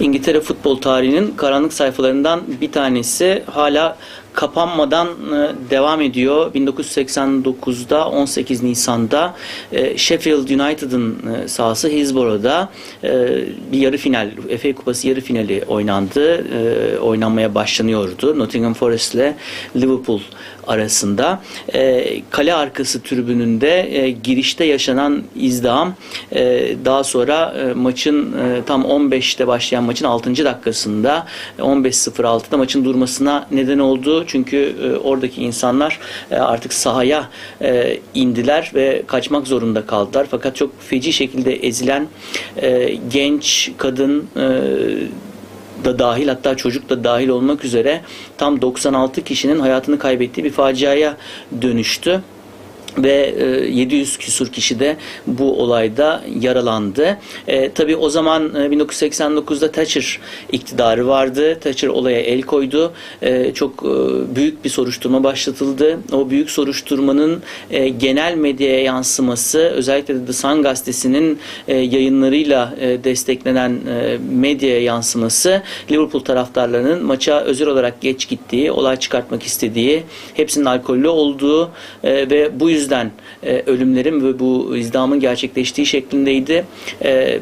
İngiltere futbol tarihinin karanlık sayfalarından bir tanesi. Hala kapanmadan e, devam ediyor. 1989'da 18 Nisan'da e, Sheffield United'ın e, sahası Hillsborough'da bir yarı final, FA Kupası yarı finali oynandı. Oynanmaya başlanıyordu. Nottingham Forest ile Liverpool arasında. E, Kale arkası tribününde girişte yaşanan izdiham daha sonra maçın tam 15'te başlayan maçın 6. dakikasında e, 15.06'da maçın durmasına neden oldu. Çünkü e, oradaki insanlar e, artık sahaya e, indiler ve kaçmak zorunda kaldılar. Fakat çok feci şekilde ezilen e, genç, kadın e, da dahil hatta çocuk da dahil olmak üzere tam 96 kişinin hayatını kaybettiği bir faciaya dönüştü ve e, 700 küsur kişi de bu olayda yaralandı. E, tabii o zaman e, 1989'da Thatcher iktidarı vardı. Thatcher olaya el koydu. E, çok e, büyük bir soruşturma başlatıldı. O büyük soruşturmanın e, genel medyaya yansıması özellikle de The Sun gazetesinin e, yayınlarıyla e, desteklenen e, medyaya yansıması Liverpool taraftarlarının maça özel olarak geç gittiği, olay çıkartmak istediği, hepsinin alkollü olduğu e, ve bu yüzden e, ölümlerin ve bu izdamın gerçekleştiği şeklindeydi. E,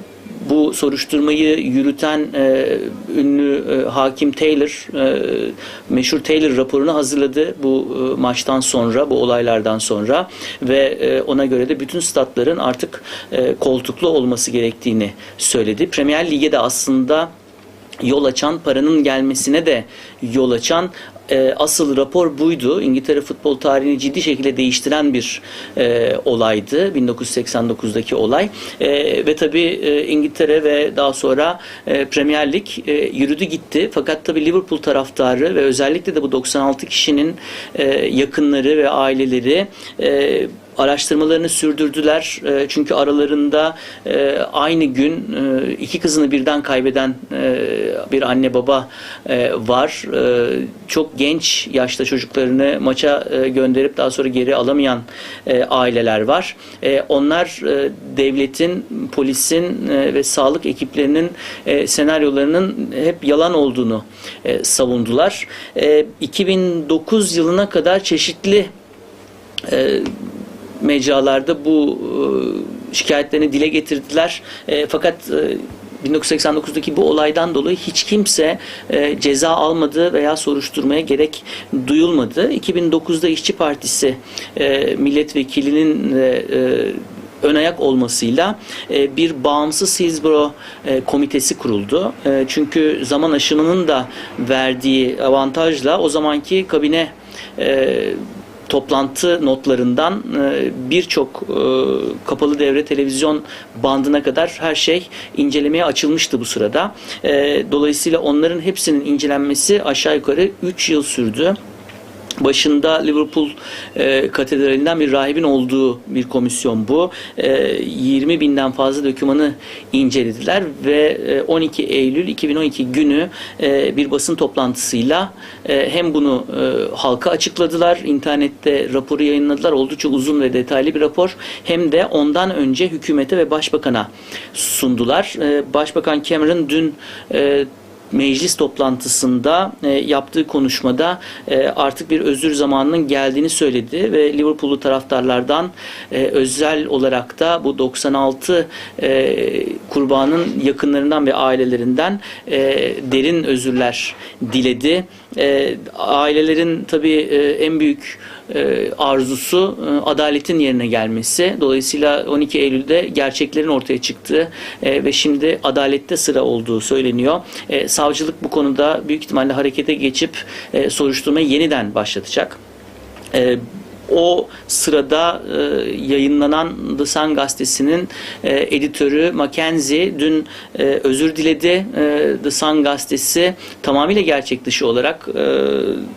bu soruşturmayı yürüten e, ünlü e, hakim Taylor, e, meşhur Taylor raporunu hazırladı bu e, maçtan sonra, bu olaylardan sonra ve e, ona göre de bütün statların artık e, koltuklu olması gerektiğini söyledi. Premier Lig'e de aslında yol açan, paranın gelmesine de yol açan e, asıl rapor buydu. İngiltere futbol tarihini ciddi şekilde değiştiren bir e, olaydı. 1989'daki olay. E, ve tabii e, İngiltere ve daha sonra e, Premier Lig e, yürüdü gitti. Fakat tabii Liverpool taraftarı ve özellikle de bu 96 kişinin e, yakınları ve aileleri e, araştırmalarını sürdürdüler. E, Çünkü aralarında e, aynı gün e, iki kızını birden kaybeden bir anne baba var. Çok genç yaşta çocuklarını maça gönderip daha sonra geri alamayan aileler var. Onlar devletin, polisin ve sağlık ekiplerinin senaryolarının hep yalan olduğunu savundular. E, 2009 yılına kadar çeşitli mecralarda bu e, şikayetlerini dile getirdiler. E, fakat e, 1989'daki bu olaydan dolayı hiç kimse e, ceza almadı veya soruşturmaya gerek duyulmadı. 2009'da İşçi Partisi e, milletvekilinin e, e, ön ayak olmasıyla e, bir bağımsız Hillsborough e, komitesi kuruldu. E, çünkü zaman aşımının da verdiği avantajla o zamanki kabine e, toplantı notlarından e, birçok e, kapalı devre televizyon bandına kadar her şey incelemeye açılmıştı bu sırada. E, Dolayısıyla onların hepsinin incelenmesi aşağı yukarı 3 yıl sürdü başında Liverpool e, katedralinden bir rahibin olduğu bir komisyon bu. E, 20 binden fazla dokümanı incelediler ve e, 12 Eylül 2012 günü e, bir basın toplantısıyla e, hem bunu e, halka açıkladılar, internette raporu yayınladılar. Oldukça uzun ve detaylı bir rapor. Hem de ondan önce hükümete ve başbakana sundular. E, Başbakan Cameron dün e, meclis toplantısında e, yaptığı konuşmada e, artık bir özür zamanının geldiğini söyledi ve Liverpool'lu taraftarlardan e, özel olarak da bu 96 e, kurbanın yakınlarından ve ailelerinden e, derin özürler diledi. E, ailelerin tabii e, en büyük arzusu e, adaletin yerine gelmesi. Dolayısıyla 12 Eylül'de gerçeklerin ortaya çıktığı e, ve şimdi adalette sıra olduğu söyleniyor. E, savcılık bu konuda büyük ihtimalle harekete geçip e, soruşturmayı yeniden başlatacak. O sırada e, yayınlanan The Sun gazetesinin e, editörü Mackenzie dün e, özür diledi. E, The Sun gazetesi tamamıyla gerçek dışı olarak e,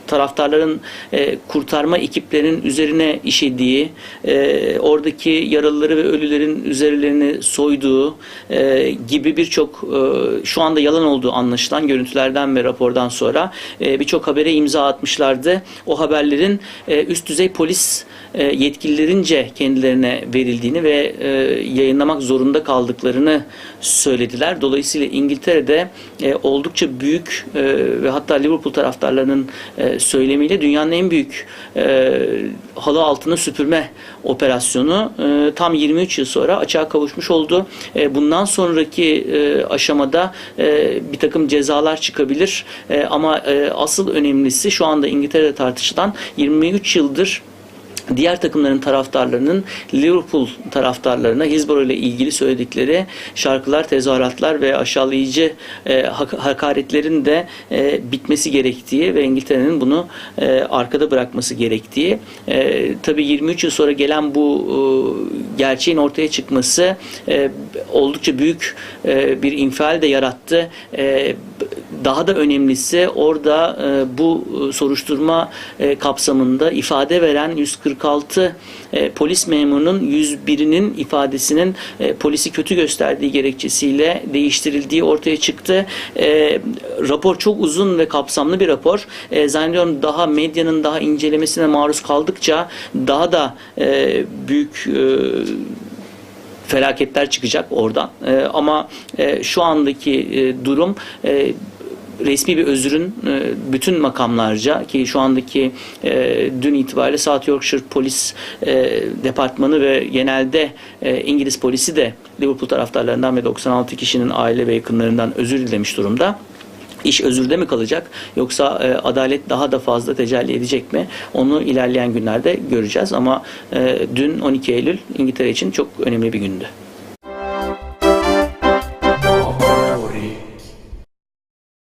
taraftarların e, kurtarma ekiplerinin üzerine işediği, e, oradaki yaralıları ve ölülerin üzerlerini soyduğu e, gibi birçok e, şu anda yalan olduğu anlaşılan görüntülerden ve rapordan sonra e, birçok habere imza atmışlardı. O haberlerin e, üst düzey polis e, yetkililerince kendilerine verildiğini ve e, yayınlamak zorunda kaldıklarını söylediler. Dolayısıyla İngiltere'de e, oldukça büyük ve hatta Liverpool taraftarlarının söylemiyle dünyanın en büyük halı altına süpürme operasyonu tam 23 yıl sonra açığa kavuşmuş oldu. Bundan sonraki aşamada bir takım cezalar çıkabilir ama asıl önemlisi şu anda İngiltere'de tartışılan 23 yıldır diğer takımların taraftarlarının Liverpool taraftarlarına Hillsborough ile ilgili söyledikleri şarkılar, tezahüratlar ve aşağılayıcı e, hak- hakaretlerin de e, bitmesi gerektiği ve İngiltere'nin bunu e, arkada bırakması gerektiği. E, tabii 23 yıl sonra gelen bu e, gerçeğin ortaya çıkması e, oldukça büyük e, bir infial de yarattı. E, daha da önemlisi orada e, bu e, soruşturma e, kapsamında ifade veren 146 e, polis memurunun 101'inin ifadesinin e, polisi kötü gösterdiği gerekçesiyle değiştirildiği ortaya çıktı. E, rapor çok uzun ve kapsamlı bir rapor. E, zannediyorum daha medyanın daha incelemesine maruz kaldıkça daha da e, büyük e, felaketler çıkacak oradan. E, ama e, şu andaki e, durum e, resmi bir özürün e, bütün makamlarca ki şu andaki e, dün itibariyle South Yorkshire Polis e, Departmanı ve genelde İngiliz polisi de Liverpool taraftarlarından ve 96 kişinin aile ve yakınlarından özür dilemiş durumda. İş özürde mi kalacak yoksa e, adalet daha da fazla tecelli edecek mi? Onu ilerleyen günlerde göreceğiz ama e, dün 12 Eylül İngiltere için çok önemli bir gündü.